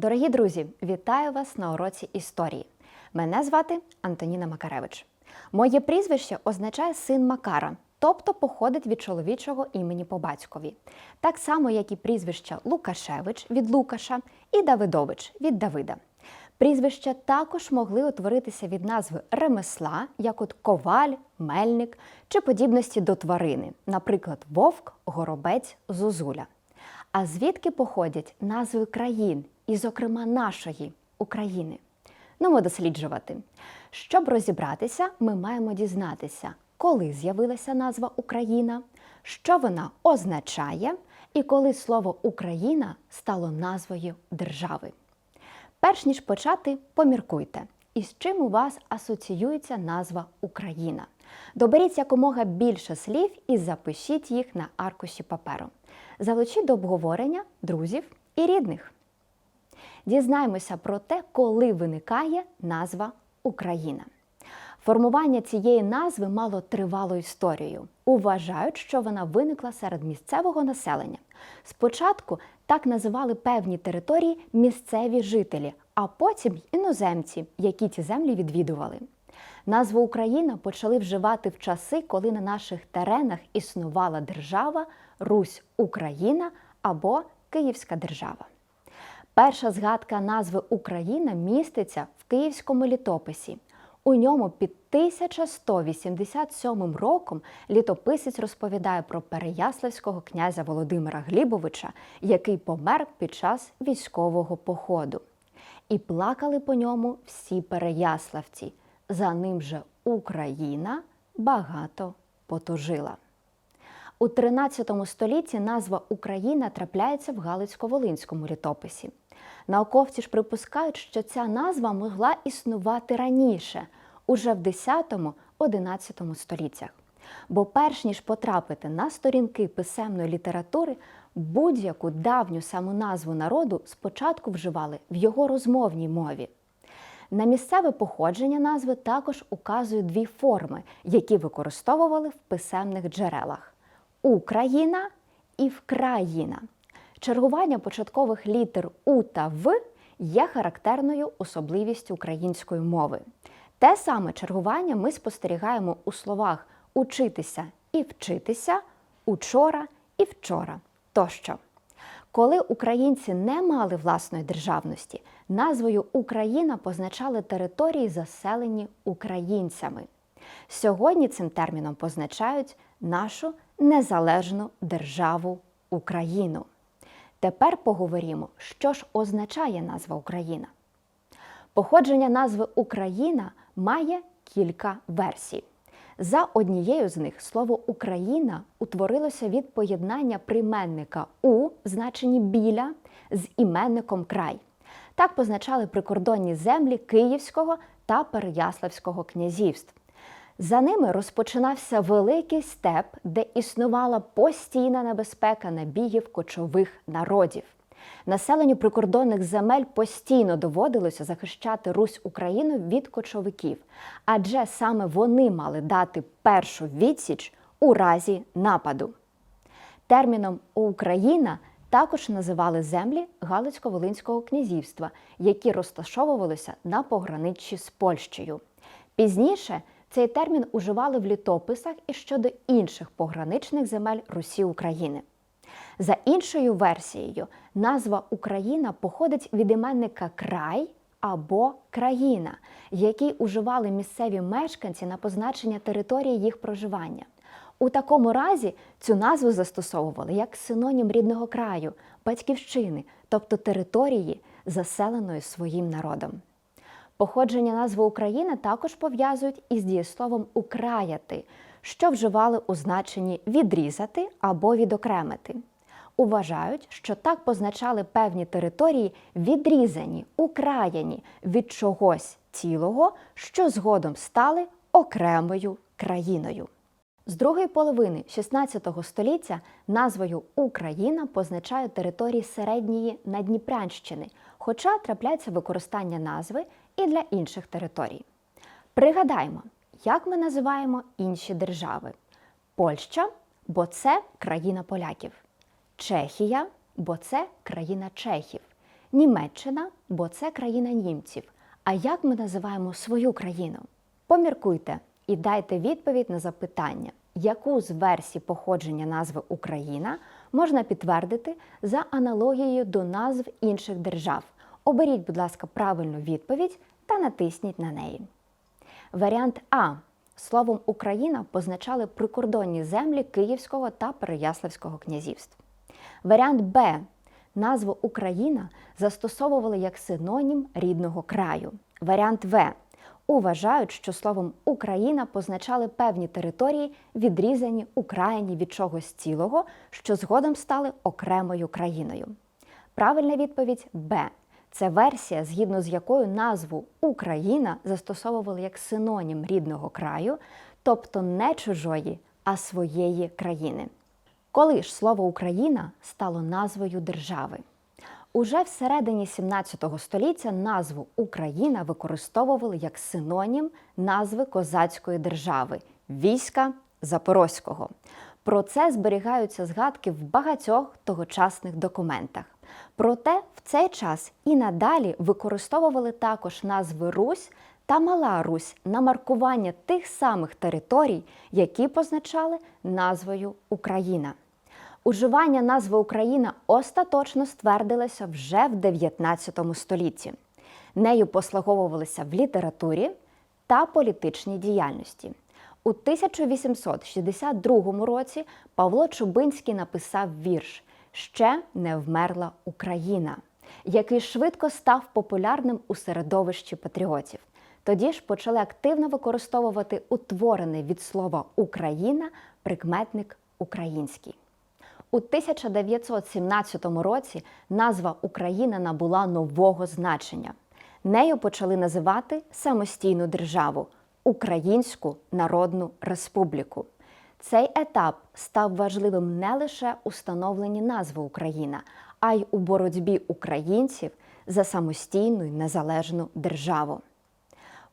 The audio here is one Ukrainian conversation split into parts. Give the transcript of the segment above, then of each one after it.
Дорогі друзі, вітаю вас на уроці історії. Мене звати Антоніна Макаревич. Моє прізвище означає син Макара, тобто походить від чоловічого імені по батькові. Так само, як і прізвища Лукашевич від Лукаша і Давидович від Давида. Прізвища також могли утворитися від назви ремесла, як от коваль, мельник чи подібності до тварини, наприклад, вовк, горобець, зозуля. А звідки походять назви країн, і, зокрема, нашої України? Ну, ми досліджувати. Щоб розібратися, ми маємо дізнатися, коли з'явилася назва Україна, що вона означає, і коли слово Україна стало назвою держави. Перш ніж почати, поміркуйте, із чим у вас асоціюється назва Україна. Доберіть якомога більше слів і запишіть їх на аркуші паперу. Залучіть до обговорення друзів і рідних. Дізнаємося про те, коли виникає назва Україна. Формування цієї назви мало тривалу історію. Вважають, що вона виникла серед місцевого населення. Спочатку так називали певні території місцеві жителі, а потім іноземці, які ці землі відвідували. Назву Україна почали вживати в часи, коли на наших теренах існувала держава Русь Україна або Київська держава. Перша згадка назви Україна міститься в київському літописі. У ньому під 1187 роком літописець розповідає про Переяславського князя Володимира Глібовича, який помер під час військового походу. І плакали по ньому всі переяславці. За ним же Україна багато потужила. У 13 столітті назва Україна трапляється в Галицько-Волинському літописі. Науковці ж припускають, що ця назва могла існувати раніше, уже в 10-11 століттях. Бо перш ніж потрапити на сторінки писемної літератури, будь-яку давню саму назву народу спочатку вживали в його розмовній мові. На місцеве походження назви також указують дві форми, які використовували в писемних джерелах: Україна і Вкраїна. Чергування початкових літер У та В є характерною особливістю української мови. Те саме чергування ми спостерігаємо у словах учитися і вчитися, учора і вчора тощо. Коли українці не мали власної державності, назвою Україна позначали території, заселені українцями. Сьогодні цим терміном позначають нашу незалежну державу Україну. Тепер поговоримо, що ж означає назва Україна. Походження назви Україна має кілька версій. За однією з них слово Україна утворилося від поєднання прийменника у в значенні біля з іменником край. Так позначали прикордонні землі Київського та Переяславського князівств. За ними розпочинався великий степ, де існувала постійна небезпека набігів кочових народів. Населенню прикордонних земель постійно доводилося захищати Русь Україну від кочовиків, адже саме вони мали дати першу відсіч у разі нападу. Терміном Україна також називали землі Галицько-Волинського князівства, які розташовувалися на пограниччі з Польщею. Пізніше цей термін уживали в літописах і щодо інших пограничних земель Русі України. За іншою версією, назва Україна походить від іменника край або країна, який уживали місцеві мешканці на позначення території їх проживання. У такому разі цю назву застосовували як синонім рідного краю, батьківщини, тобто території, заселеної своїм народом. Походження назви Україна також пов'язують із дієсловом украяти, що вживали у значенні відрізати або відокремити. Вважають, що так позначали певні території відрізані, украяні від чогось цілого, що згодом стали окремою країною. З другої половини XVI століття назвою Україна позначає території середньої Надніпрянщини, хоча трапляється використання назви і для інших територій. Пригадаємо, як ми називаємо інші держави: Польща, бо це країна поляків, Чехія, бо це країна чехів, Німеччина, бо це країна німців. А як ми називаємо свою країну? Поміркуйте і дайте відповідь на запитання, яку з версій походження назви Україна можна підтвердити за аналогією до назв інших держав. Оберіть, будь ласка, правильну відповідь та натисніть на неї. Варіант А. Словом Україна позначали прикордонні землі Київського та Переяславського князівств. Варіант Б. Назву Україна застосовували як синонім рідного краю. Варіант В. Уважають, що словом Україна позначали певні території, відрізані Україні від чогось цілого, що згодом стали окремою країною. Правильна відповідь Б. Це версія, згідно з якою назву Україна застосовували як синонім рідного краю, тобто не чужої, а своєї країни. Коли ж слово Україна стало назвою держави? Уже всередині 17 століття назву Україна використовували як синонім назви козацької держави війська Запорозького. Про це зберігаються згадки в багатьох тогочасних документах. Проте в цей час і надалі використовували також назви Русь та Мала Русь на маркування тих самих територій, які позначали назвою Україна. Уживання назви Україна остаточно ствердилося вже в 19 столітті. Нею послуговувалися в літературі та політичній діяльності. У 1862 році Павло Чубинський написав вірш Ще не вмерла Україна, який швидко став популярним у середовищі патріотів. Тоді ж почали активно використовувати утворений від слова Україна прикметник український. У 1917 році назва Україна набула нового значення. Нею почали називати самостійну державу Українську Народну Республіку. Цей етап став важливим не лише у становленні назви Україна, а й у боротьбі українців за самостійну й незалежну державу.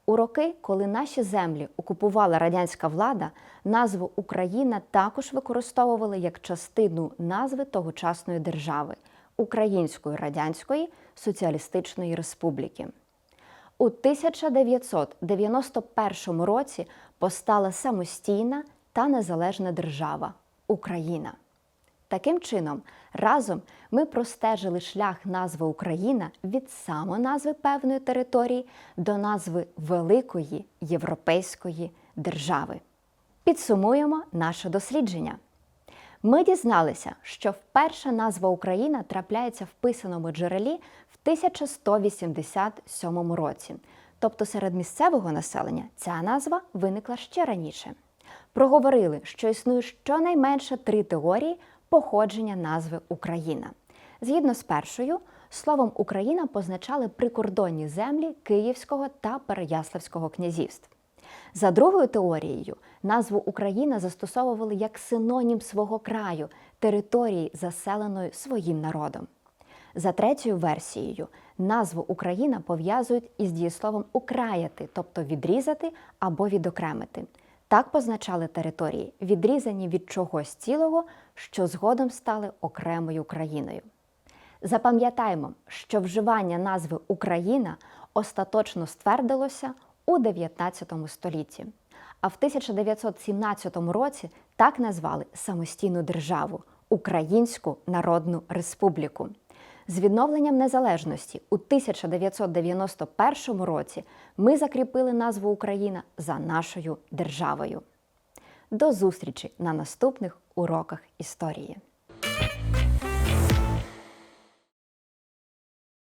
У роки, коли наші землі окупувала радянська влада, назву Україна також використовували як частину назви тогочасної держави Української Радянської Соціалістичної Республіки. У 1991 році постала самостійна та незалежна держава Україна. Таким чином, разом ми простежили шлях назви Україна від самоназви певної території до назви великої європейської держави. Підсумуємо наше дослідження. Ми дізналися, що вперше назва Україна трапляється в писаному джерелі в 1187 році. Тобто серед місцевого населення ця назва виникла ще раніше. Проговорили, що існує щонайменше три теорії походження назви Україна. Згідно з першою, словом Україна позначали прикордонні землі Київського та Переяславського князівств. За другою теорією, назву Україна застосовували як синонім свого краю, території, заселеної своїм народом. За третьою версією, назву Україна пов'язують із дієсловом украяти, тобто відрізати або відокремити. Так позначали території, відрізані від чогось цілого, що згодом стали окремою країною. Запам'ятаємо, що вживання назви Україна остаточно ствердилося у 19 столітті, а в 1917 році так назвали самостійну державу Українську Народну Республіку. З відновленням незалежності у 1991 році ми закріпили назву Україна за нашою державою. До зустрічі на наступних уроках історії.